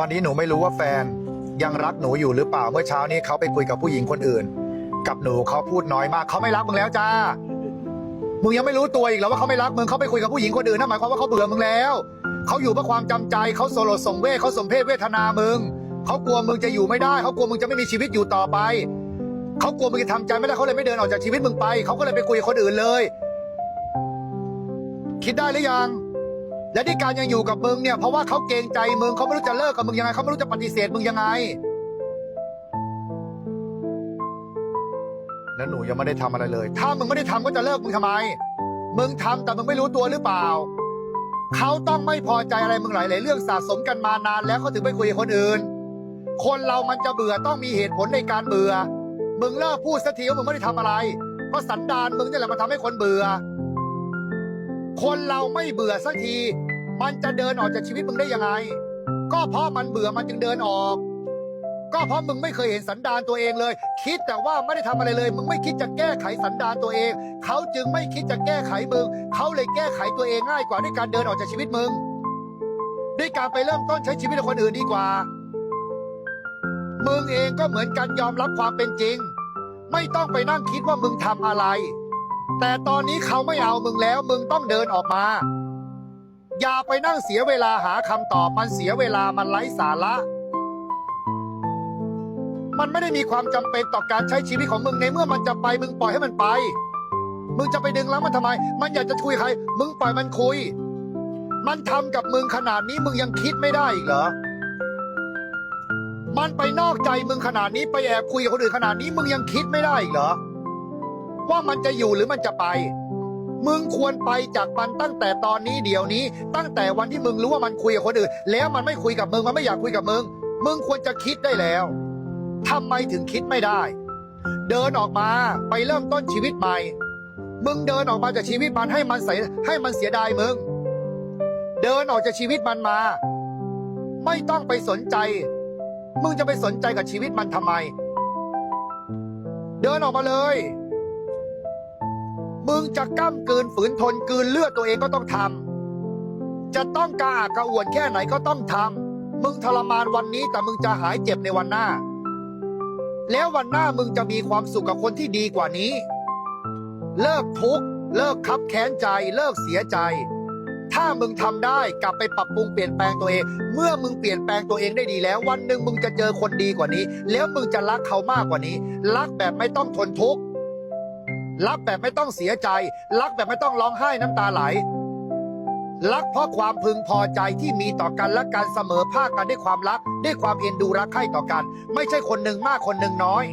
ตอนนี้หนูไม่รู้ว่าแฟนยังรักหนูอยู่หรือเปล่าเมื่อเช้านี้เขาไปคุยกับผู้หญิงคนอื่น กับหนูเขาพูดน้อยมากเขาไม่รักมึงแล้วจ้ามึงยังไม่รู้ตัวอีกแล้วว่าเขาไม่รักมึงเขาไปคุยกับผู้หญิงคนอื่นนั่นหมายความว่าเขาเบื่อมึงแล้วเขาอยู่เพื่อความจำใจเขาโซโลส่งเวทเขาสมเพศเวทนามึงเขากลัวมึงจะอยู่ไม่ได้เขากลัวมึงจะไม่มีชีวิตอยู่ต่อไปเขากลัวมึงจะทำใจไม่ได้เขาเลยไม่เดินออกจากชีวิตมึงไปเขาก็เลยไปคุยกับคนอื่นเลย คิดได้หรือยัง และที่การยังอยู่กับมึงเนี่ยเพราะว่าเขาเกรงใจมึงเขาไม่รู้จะเลิกกับมึงยังไงเขาไม่รู้จะปฏิเสธมึงยังไง แล้วหนูยังไม่ได้ทำอะไรเลย ถ้ามึงไม่ได้ทำก็จะเลิกมึงทำไม มึงทำแต่มึงไม่รู้ตัวหรือเปล่า เขาต้องไม่พอใจอะไรมึงหลายๆเรื่องสะสมกันมานานแล้วเขาถึงไปคุยกับคนอื่น คนเรามันจะเบื่อต้องมีเหตุผลในการเบื่อ มึงเลิกพูดสักทีว่ามึงไม่ได้ทำอะไรก็สันดานมึงนี่แหละมันทำให้คนเบื่อ คนเราไม่เบื่อสักที มันจะเดินออกจากชีวิตมึงได้ยังไง ก็เพราะมันเบื่อมันจึงเดินออก ก็เพราะมึงไม่เคยเห็นสันดานตัวเองเลย คิดแต่ว่าไม่ได้ทำอะไรเลย มึงไม่คิดจะแก้ไขสันดานตัวเอง เขาจึงไม่คิดจะแก้ไขมึง เขาเลยแก้ไขตัวเองง่ายกว่าด้วยการเดินออกจากชีวิตมึง ด้วยการไปเริ่มต้นใช้ชีวิตกับคนอื่นดีกว่า มึงเองก็เหมือนกันยอมรับความเป็นจริง ไม่ต้องไปนั่งคิดว่ามึงทำอะไร แต่ตอนนี้เขาไม่เอามึงแล้ว มึงต้องเดินออกมา อย่าไปนั่งเสียเวลาหาคำตอบมันเสียเวลามันไร้สาระ มันไม่ได้มีความจำเป็นต่อการใช้ชีวิตของมึงในเมื่อมันจะไป มึงปล่อยให้มันไป มึงจะไปดึงแล้วมันทำไม มันอยากจะคุยใคร มึงปล่อยมันคุย มันทำกับมึงขนาดนี้มึงยังคิดไม่ได้อีกเหรอมันไปนอกใจมึงขนาดนี้ไปแอบคุยกับคนอื่นขนาดนี้มึงยังคิดไม่ได้อีกเหรอ ว่ามันจะอยู่หรือมันจะไป มึงควรไปจากมันตั้งแต่ตอนนี้เดี๋ยวนี้ ตั้งแต่วันที่มึงรู้ว่ามันคุยกับคนอื่น แล้วมันไม่คุยกับมึงมันไม่อยากคุยกับมึง มึงควรจะคิดได้แล้วทำไมถึงคิดไม่ได้ เดินออกมาไปเริ่มต้นชีวิตใหม่ มึงเดินออกมาจากชีวิตมันให้มันเสียให้มันเสียดายมึง เดินออกจากชีวิตมันมา ไม่ต้องไปสนใจ มึงจะไปสนใจกับชีวิตมันทำไม เดินออกมาเลย มึงจะก้ำกืนฝืนทนกืนเลือดตัวเองก็ต้องทำจะต้องกระอักกระอ่วนแค่ไหนก็ต้องทำมึงทรมานวันนี้แต่มึงจะหายเจ็บในวันหน้า แล้ววันหน้ามึงจะมีความสุขกับคนที่ดีกว่านี้ เลิกทุกข์เลิกคับแค้นใจ เลิกเสียใจ ถ้ามึงทำได้กลับไปปรับปรุงเปลี่ยนแปลงตัวเอง เมื่อมึงเปลี่ยนแปลงตัวเองได้ดีแล้ว วันหนึ่งมึงจะเจอคนดีกว่านี้ แล้วมึงจะรักเขามากกว่านี้ รักแบบไม่ต้องทนทุกข์ รักแบบไม่ต้องเสียใจ รักแบบไม่ต้องร้องไห้น้ำตาไหล รักเพราะความพึงพอใจที่มีต่อกันและการเสมอภาคกันด้วยความรัก ด้วยความเอ็นดูรักใคร่ต่อกัน ไม่ใช่คนหนึ่งมากคนหนึ่งน้อย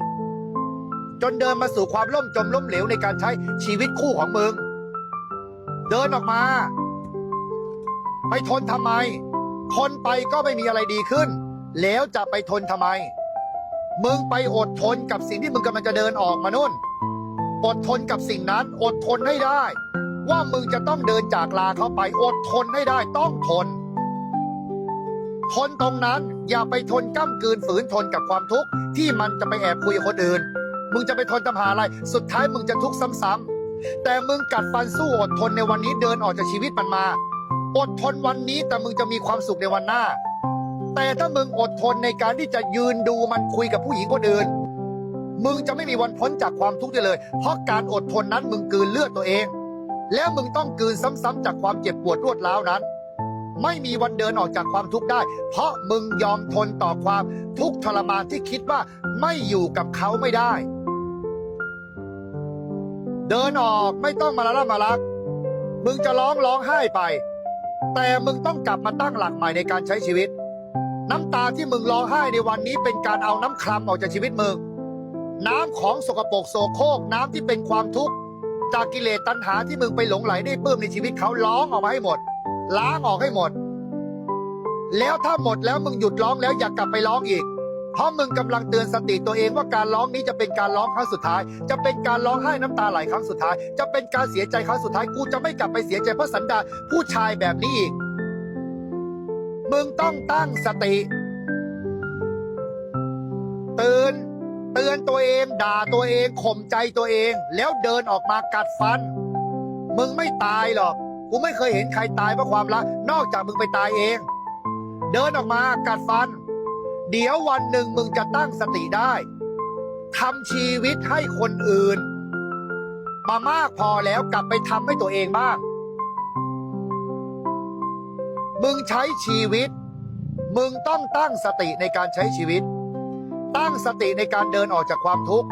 จนเดินมาสู่ความล่มจมล้มเหลวในการใช้ชีวิตคู่ของมึง เดินออกมา ไปทนทำไม ทนไปก็ไม่มีอะไรดีขึ้น แล้วจะไปทนทำไมมึงไปอดทนกับสิ่งที่มึงกำลังจะเดินออกมานู่น อดทนกับสิ่งนั้น อดทนให้ได้ ว่ามึงจะต้องเดินจากลาเขาไป อดทนให้ได้ต้องทน ทนตรงนั้นอย่าไปทนก้ำกืนฝืนทนกับความทุกข์ที่มันจะไปแอบคุยคนอื่น มึงจะไปทนทำหาอะไร สุดท้ายมึงจะทุกข์ซ้ำๆแต่มึงกัดฟันสู้อดทนในวันนี้เดินออกจากชีวิตมันมา อดทนวันนี้แต่มึงจะมีความสุขในวันหน้า แต่ถ้ามึงอดทนในการที่จะยืนดูมันคุยกับผู้หญิงคนอื่น มึงจะไม่มีวันพ้นจากความทุกข์ได้เลย เพราะการอดทนนั้นมึงกลืนเลือดตัวเอง แล้วมึงต้องกลืนซ้ำๆจากความเจ็บปวดรวดร้าวนั้น ไม่มีวันเดินออกจากความทุกข์ได้ เพราะมึงยอมทนต่อความทุกข์ทรมานที่คิดว่าไม่อยู่กับเขาไม่ได้ เดินออกไม่ต้องมาละล่ำมาลัก มึงจะร้องร้องไห้ไป แต่มึงต้องกลับมาตั้งหลักใหม่ในการใช้ชีวิต น้ำตาที่มึงร้องไห้ในวันนี้เป็นการเอาน้ำคลำออกจากชีวิตมึง น้ำของสกปรกโสโครกน้ำที่เป็นความทุกข์จากกิเลสตัณหาที่มึงไปหลงไหลได้ปื้มในชีวิตเขาร้องออกมาให้หมด ล้างออกให้หมด แล้วถ้าหมดแล้วมึงหยุดร้องแล้วอย่ากลับไปร้องอีก เพราะมึงกำลังเตือนสติตัวเองว่าการร้องนี้จะเป็นการร้องครั้งสุดท้าย จะเป็นการร้องไห้น้ำตาไหลครั้งสุดท้าย จะเป็นการเสียใจครั้งสุดท้ายกูจะไม่กลับไปเสียใจเพราะสันดานผู้ชายแบบนี้อีก มึงต้องตั้งสติ อนตัวเองด่าตัวเองข่มใจตัวเอง แล้วเดินออกมากัดฟัน มึงไม่ตายหรอก กูไม่เคยเห็นใครตายเพราะความรัก นอกจากมึงไปตายเอง เดินออกมากัดฟัน เดี๋ยววันหนึ่งมึงจะตั้งสติได้ทำชีวิตให้คนอื่น มามากพอแล้วกลับไปทำให้ตัวเองบ้าง มึงใช้ชีวิต มึงต้องตั้งสติในการใช้ชีวิต ตั้งสติในการเดินออกจากความทุกข์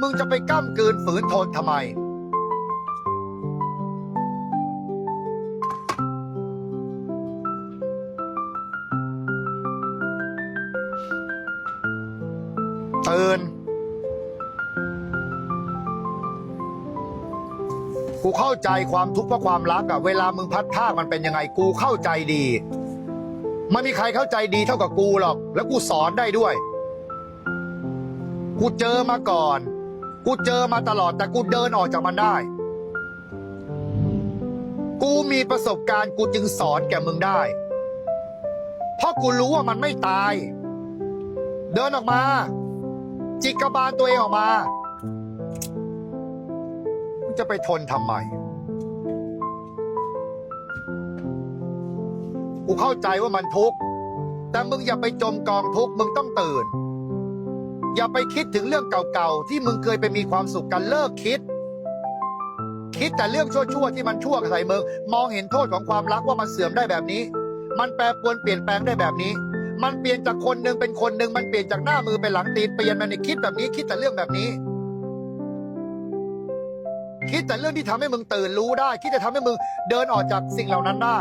มึงจะไปก้ำกืนฝืนทนทำไม ตื่น กูเข้าใจความทุกข์เพราะความรักอะเวลามึงพัดภาคมันเป็นยังไง กูเข้าใจดี ไม่มีใครเข้าใจดีเท่ากับกูหรอก แล้วกูสอนได้ด้วย กูเจอมาก่อน กูเจอมาตลอดแต่กูเดินออกจากมันได้ กูมีประสบการณ์กูจึงสอนแก่มึงได้ เพราะกูรู้ว่ามันไม่ตาย เดินออกมา จิกกระบาลตัวเองออกมามึงจะไปทนทำไม กูเข้าใจว่ามันทุกข์ แต่มึงอย่าไปจมกองทุกข์มึงต้องตื่น อย่าไปคิดถึงเรื่องเก่าๆ ที่มึงเคยไปมีความสุขกันเลิกคิด คิดแต่เรื่องชั่วๆที่มันชั่วใส่มึง มองเห็นโทษของความรักว่ามันเสื่อมได้แบบนี้ มันแปรปรวนเปลี่ยนแปลงได้แบบนี้ มันเปลี่ยนจากคนหนึ่งเป็นคนหนึ่งมันเปลี่ยนจากหน้ามือเป็นหลังตีนเปลี่ยนมันในคิดแบบนี้คิดแต่เรื่องแบบนี้คิดแต่เรื่องที่ทำให้มึงตื่นรู้ได้ คิดจะทำให้มึงเดินออกจากสิ่งเหล่านั้นได้